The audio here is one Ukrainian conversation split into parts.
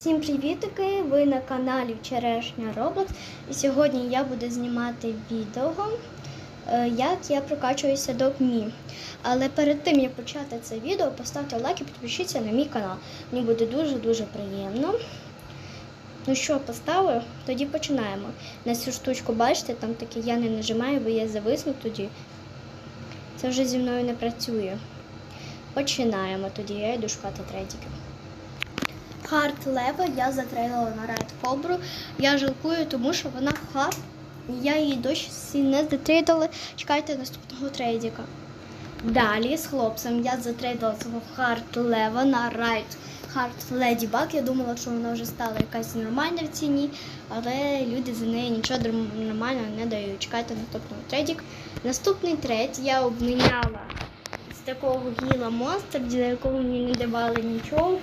Всім привітики! Ви на каналі Черешня Roblox. І сьогодні я буду знімати відео, е, як я прокачуюся до КМІ. Але перед тим як почати це відео, поставте лайк і підпишіться на мій канал. Мені буде дуже-дуже приємно. Ну що, поставив? Тоді починаємо. На цю штучку, бачите, там таке я не нажимаю, бо я зависну тоді. Це вже зі мною не працює. Починаємо тоді, я йду шукати третіків. Хард Лева я затрейлила на Райд Кобру. Я жалкую, тому що вона хард. Я її досі не затрейдила. Чекайте наступного трейдіка. Далі з хлопцем я затрейдила свого Хард Лева на Райд Хард Леді Баг. Я думала, що вона вже стала якась нормальна в ціні, але люди за неї нічого нормального не дають. Чекайте наступного трейдік. Наступний трейд я обміняла такого гіла монстр, для якого мені не давали нічого.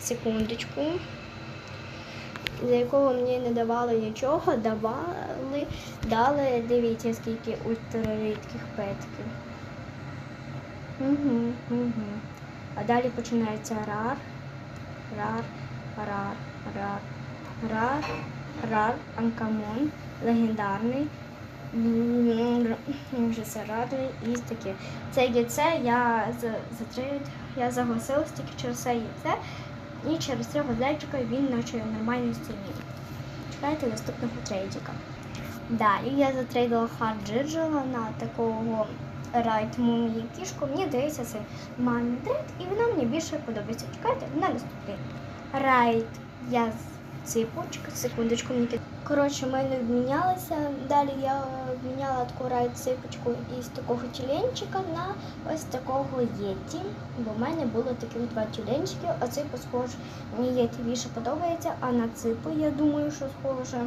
Секундочку. За якого мені не давали нічого, давали, дали, дивіться, скільки ультрарідких петків. Угу, угу. А далі починається рар, рар, рар, рар, рар, рар, анкамон, легендарний. Це радує і таке. Це яйце я за- я загласилась тільки через це яйце і через цього зайчика він наче нормальний ціні. Чекайте наступного трейдика. Далі я затрейдила хард Джиджела на такого райт мумії кішку. Мені здається, це нормальний трейд, і вона мені більше подобається. Чекайте на наступний. Райт я ципочка, секундочку мені Коротше, ми не обмінялися. Далі я обміняла таку райт ципочку із такого тюленчика на ось такого єті. Бо в мене було таких два тюленчики, а ципу схож, мені єті більше подобається, а на ципу я думаю, що схоже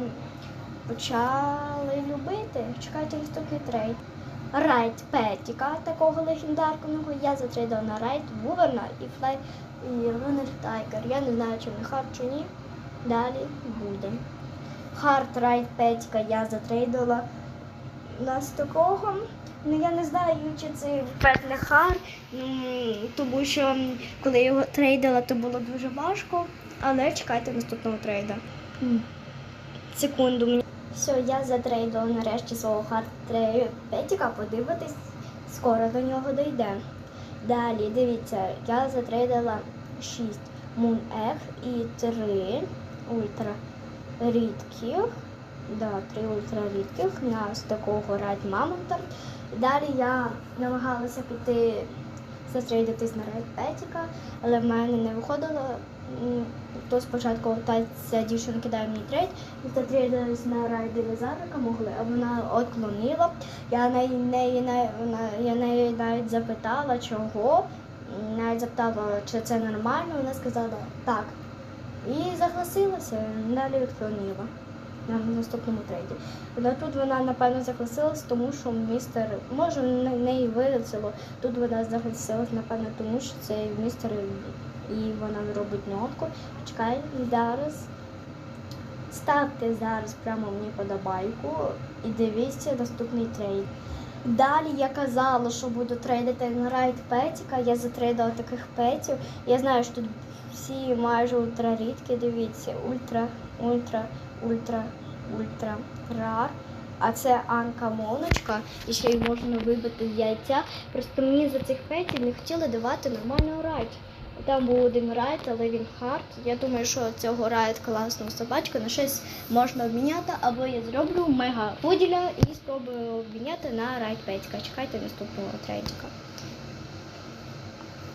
почали любити. Чекайте наступний трейд. Райт Петіка, такого легендарного, я затрейдила на райт Вуверна і Флай і Тайгер. Я не знаю, чи він хард чи ні. Далі буде. Хард Райт Петіка я затрейдила на такого. Ну я не знаю, чи це пет не хар, тому що коли його трейдила, то було дуже важко. Але чекайте наступного трейда. Секунду. Все, я затрейдила нарешті свого хард Петіка, подивитись, скоро до нього дойде. Далі, дивіться, я затрейдила 6 Moon Egg і 3 ультра рідких. Да, три ультра рідких на з такого Red Mammoth. Далі я намагалася піти затрейдитись на Red Петіка, але в мене не виходило. То спочатку та ця дівчина кидає мені трейд, і затрейдились на райди Лазарика могли, а вона отклонила. Я неї, неї, я неї навіть запитала, чого. Навіть запитала, чи це нормально. Вона сказала так. І загласилася, далі відклонила на наступному трейді. Але тут вона, напевно, загласилась, тому що містер, може, на неї вилетіло. Тут вона загласилась, напевно, тому що це містер і вона робить нотку. Чекай, зараз. Ставте зараз прямо мені подобайку і дивіться наступний трейд. Далі я казала, що буду трейдити на райт Петіка. Я затрейдила таких петів. Я знаю, що тут всі майже ультрарідкі, дивіться, ультра, ультра, ультра, ультра, рар. А це Анка Моночка, і ще й можна вибити яйця. Просто мені за цих петів не хотіли давати нормального райт. Там був один райд, але він хард. Я думаю, що цього райд класного собачка на щось можна обміняти, або я зроблю мега пуділя і спробую обміняти на райд петька. Чекайте наступного трейдика.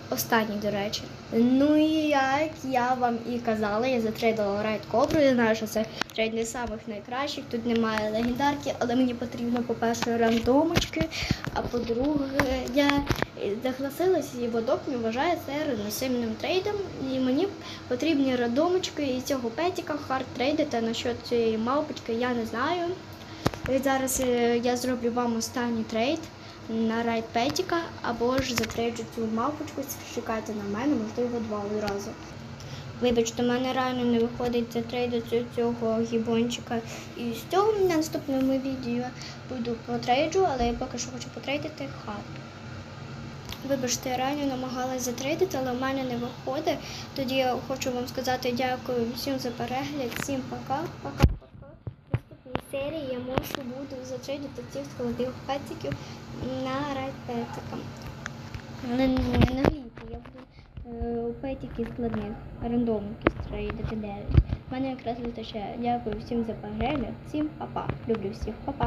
Останній, до речі. Ну і як я вам і казала, я затрейдила райд кобру. Я знаю, що це трейд не самих найкращих. Тут немає легендарки, але мені потрібно, по-перше, рандомочки, а по-друге, я загласилася і водок не вважає це равносильним трейдом. І мені потрібні рандомочки і цього петіка хард трейдити на що цієї мавпочки, я не знаю. І зараз е, я зроблю вам останній трейд на райд Петіка, або ж затрейджу цю мавпочку, чекайте на мене, можливо, два одразу. Вибачте, в мене реально не виходить затрейдити цього гібончика. І з цього на наступному відео буду потрейджу, але я поки що хочу потрейдити хат. Вибачте, я реально намагалась затрейдити, але в мене не виходить. Тоді я хочу вам сказати дякую всім за перегляд, всім пока, серії я можу буду затрейдити цих складних хатиків на райпетикам. Не, не глійте, я буду у петики складних, рандомки трейдити 9. У мене якраз вистачає. Дякую всім за перегляд, всім па-па. Люблю всіх, па-па.